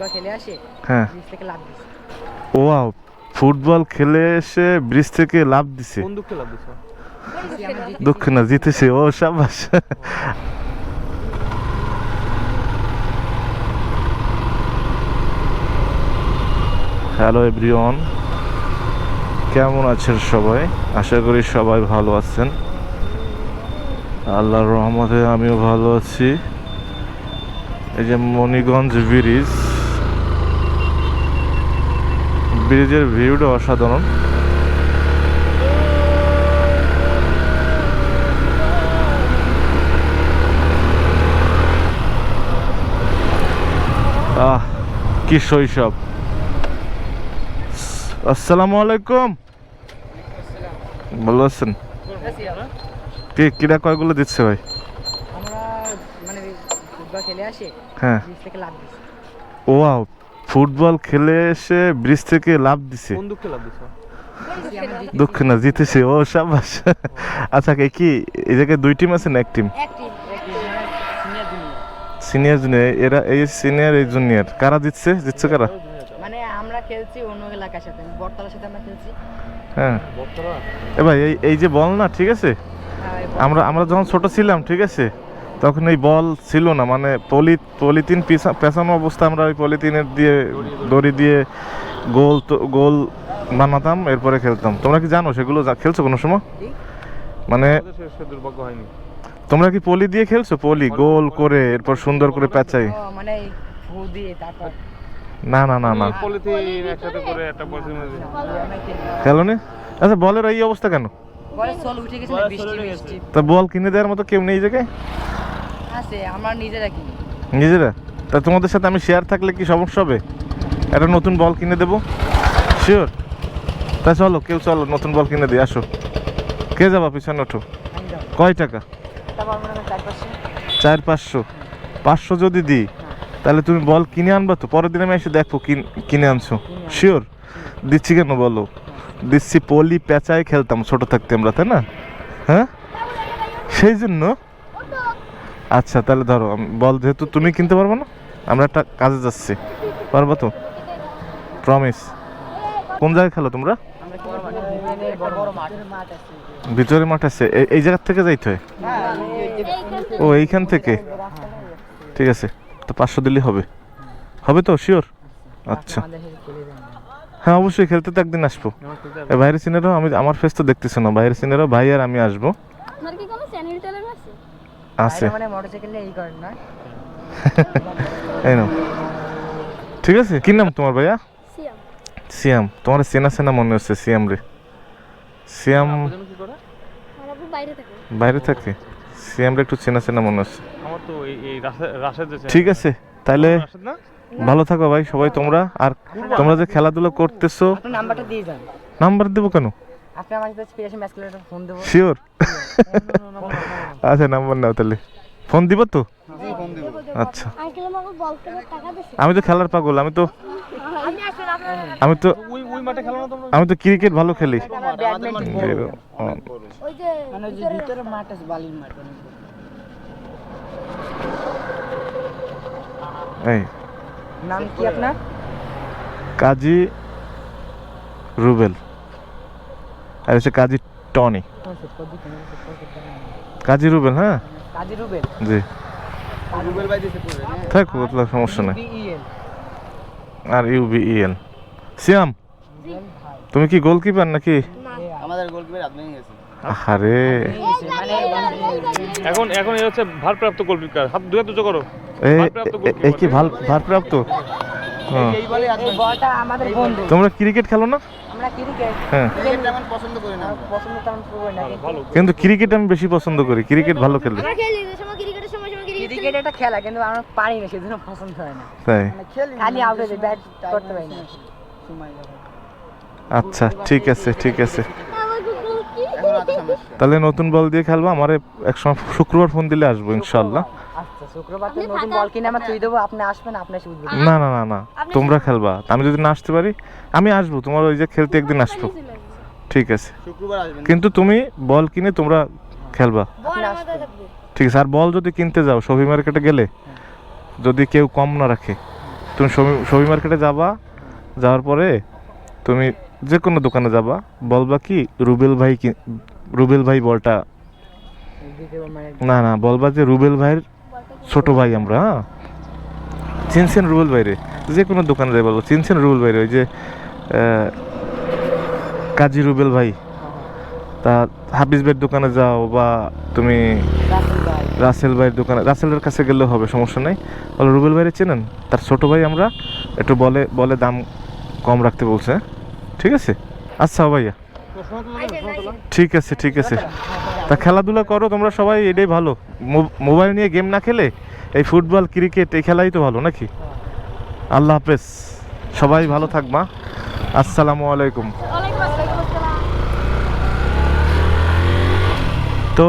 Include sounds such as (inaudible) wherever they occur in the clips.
Football খেলে আসে হ্যাঁ। ব্রিজ থেকে লাভ দিছে। ওয়াও ফুটবল খেলে এসে ব্রিজ থেকে লাভ দিছে। কোন দুঃখে লাভ দিছো। দুঃখ না জিতেছে। ও সাবাস। হ্যালো এভরিওয়ান কেমন আছেন সবাই? আশা করি সবাই ভালো আছেন। আল্লাহর রহমতে আমিও ভালো আছি। এই যে মণিগঞ্জ ব্রিজ ব্রিজের ভিউটা অসাধারণ। আহ কি শৈশব। আসসালামু আলাইকুম। ভালো আছেন। কি কিরা কয়গুলো দিচ্ছে ভাই? আমরা মানে ফুটবল খেলে আসে। হ্যাঁ। দিছে ওয়াও। ফুটবল খেলে এসে ব্রিজ থেকে লাভ দিছে। কোন দুঃখে লাভ দিছো। দিছি, দুঃখ না জিতেছে ও সাবাস। আচ্ছা কে কি এই জায়গায় দুই টিম আছে না এক টিম সিনিয়র জুনিয়র এরা এই সিনিয়র এই জুনিয়র কারা জিতছে? জিতছে কারা? মানে আমরা খেলছি অন্য এলাকার সাথে বটতলার সাথে আমরা খেলছি। হ্যাঁ। এ ভাই এই এই যে বল না ঠিক আছে? হ্যাঁ, আমরা আমরা যখন ছোট ছিলাম ঠিক আছে? তখন এই বল ছিল না মানে পলি পলিথিন পিছা- পেঁচানো অবস্থা আমরা ওই পলিথিনের দিয়ে দড়ি দিয়ে গোল তো গোল বানাতাম এরপরে খেলতাম। তোমরা কি জানো সেগুলো যা- খেলছো কোনো সময়? মানে দুর্ভাগ্য হয়নি। তোমরা কি পলি দিয়ে খেলছো? পলি গোল করে এরপর সুন্দর করে পেঁচাই। মানে এই ফু দিয়ে তারপর। না না না না। খেলি। নি? আচ্ছা বলের এই অবস্থা কেন? বলে চল উঠে গেছে না, বলে বৃষ্টি চলে বৃষ্টি। তা বল কিনে দেওয়ার মতো কেউ নেই এই জায়গায়? আছে আমরা নিজেরা কিনি। নিজেরা? তা তোমাদের সাথে আমি শেয়ার থাকলে কি সমস্যা হবে? একটা নতুন বল কিনে দেবো? শিওর তা চলো কেউ চলো নতুন বল কিনে দিয়ে আসো। কে যাবা পিছনে ওঠো? কয় টাকা? চার পাঁচশো। পাঁচশো। যদি দিই তাহলে তুমি বল কিনে আনবা তো? পরের দিন আমি এসে দেখো কিন- কিনে আনছো। শিওর দিচ্ছি কেন বলো? দিচ্ছি পলি পেঁচায় খেলতাম ছোট থাকতে আমরা তাই না? হ্যাঁ? সেই জন্য আচ্ছা তাহলে ধরো বল যেহেতু তুমি কিনতে পারব না, আমরা একটা কাজে যাচ্ছি। পারব তো? প্রমিস কোন জায়গায় খেলো তোমরা? ভিতরে মাঠ আছে। এই জায়গার থেকে যাইতে হয়? ও, এইখান থেকে? ঠিক আছে, তো পাঁচশো দিলেই হবে। হবে তো শিওর আচ্ছা। হ্যাঁ অবশ্যই, খেলতে তো একদিন আসব। বাইরের সিনেরও আমি, আমার ফেস তো দেখতেছি না। বাইরের সিনেরও ভাই আর আমি আসব আপনার কি কোনো চ্যানেল ট্যানেল আছে আছে মানে মোটরসাইকেল এই করেন না (laughs) এই নাও। ঠিক আছে? কি নাম তোমার ভাইয়া? সিয়াম। সিয়াম। তোমার চেনা চেনা মনে হচ্ছে সিয়াম রে। সিয়াম কি করে? আমার আপু বাইরে থাকে। বাইরে সিয়াম রে একটু চেনা চেনা মনে হচ্ছে। আমার তো এই ঠিক আছে তাহলে ভালো থাকো ভাই সবাই তোমরা। আর তোমরা যে খেলাধুলা করতেছো নাম্বারটা দিয়ে যান। নাম্বার দেবো কেন? আপনি আমার সাথে এসে ম্যাচ খেলে ফোন দেবো। শিওর (laughs) আচ্ছা নাম্বার নাও তাহলে। ফোন দিব তো? আচ্ছা। আঙ্কেল আমাকে বল খেলার টাকা দিছে। আমি তো খেলার পাগল আমি তো আমি তো ওই ওই মাঠে খেলো না তোমরা? আমি তো ক্রিকেট ভালো খেলি। মানে। এই। নাম কি আপনার? কাজী রুবেল। আর হচ্ছে কাজী টনি। কাজী রুবেল হ্যাঁ? কাজী রুবেল। জি। রুবেল ভাই দিতে পড়বে থাক ওগুলো সমস্যা নেই। আর ইউবিইএল সিয়াম তুমি কি গোলকিপার নাকি? আমাদের গোলকিপার হাত ভেঙে গেছে আরে এখন এখন এই হচ্ছে ভারপ্রাপ্ত গোলকিপার। হাত দুই হাত করো। এই কি ভালো ভারপ্রাপ্ত? হ্যাঁ। এই বলটা আমাদের বন্ধু। তোমরা ক্রিকেট খেলো না? আমরা ক্রিকেট হ্যাঁ। ক্রিকেট তেমন পছন্দ করি না পছন্দ তেমন করি না কিন্তু ক্রিকেট আমি বেশি পছন্দ করি ক্রিকেট ভালো খেলে আমরা খেলি সময় ক্রিকেটের সময় সময় ক্রিকেট ক্রিকেট একটা খেলা কিন্তু আমরা পারি না সেজন্য পছন্দ হয় না। তাই? খালি আউট হয়ে ব্যাট করতে পারি না। আচ্ছা ঠিক আছে ঠিক আছে। তাহলে নতুন বল দিয়ে খেলব আমার এক সময় শুক্রবার ফোন দিলে আসব ইনশাল্লাহ। আচ্ছা শুক্রবার তো নতুন বল কিনে আমরা তুই দেবো আপনি আসবেন আপনি এসে উঠবেন না না না না তোমরা খেলবা। আমি যদি না আসতে পারি আমি আসব তোমার ওই যে খেলতে একদিন আসব। ঠিক আছে। কিন্তু তুমি বল কিনে তোমরা খেলবা। বল আমাদের থাকবে ঠিক আছে আর বল যদি কিনতে যাও সবই মার্কেটে গেলে যদি কেউ কম না রাখে তুমি সবি- সবি মার্কেটে যাবা যাওয়ার পরে তুমি যে কোনো দোকানে যাবা বলবা কি রুবেল ভাই কি রুবেল ভাই বলটা মানে না না বলবা যে রুবেল ভাইয়ের ছোট ভাই আমরা হ্যাঁ? চিনছেন রুবেল বাইরে যে কোনো দোকানে যাই বলব চিনছেন রুবেল ভাইরে ওই যে কাজী রুবেল ভাই। তা হাফিজ ভাইয়ের দোকানে যাও বা তুমি রাসেল ভাই রাসেল ভাইয়ের দোকানে রাসেলের কাছে গেলেও হবে সমস্যা নেই। বলে রুবেল ভাইরে চেনেন? তার ছোট ভাই আমরা একটু বলে বলে দাম কম রাখতে বলছে হ্যাঁ? ঠিক আছে? আচ্ছা ভাইয়া। ঠিক আছে ঠিক আছে। তা খেলাধুলা করো, তোমরা সবাই এটাই ভালো। মোবাইল নিয়ে গেম না খেলে, এই ফুটবল ক্রিকেট এই খেলাই তো ভালো নাকি? আল্লাহ হাফেজ। সবাই ভালো থাকবা আসসালামু আলাইকুম। তো,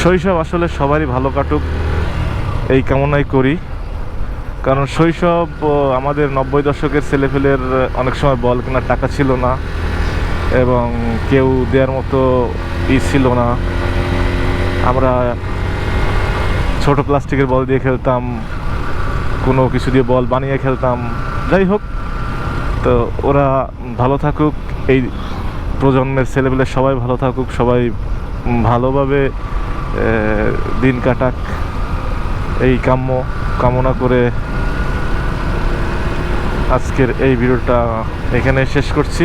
শৈশব আসলে সবারই ভালো কাটুক, এই কামনাই করি। কারণ শৈশব আমাদের নব্বই দশকের ছেলেপেলের, অনেক সময় বল কেনার টাকা ছিল না। এবং কেউ দেওয়ার মতো ই ছিল না। আমরা ছোট প্লাস্টিকের বল দিয়ে খেলতাম, কোনো কিছু দিয়ে বল বানিয়ে খেলতাম। যাই হোক, তো ওরা ভালো থাকুক, এই প্রজন্মের ছেলেপেলে সবাই ভালো থাকুক, সবাই ভালোভাবে দিন কাটাক। এই কাম্য কামনা করে আজকের এই ভিডিওটা এখানে শেষ করছি।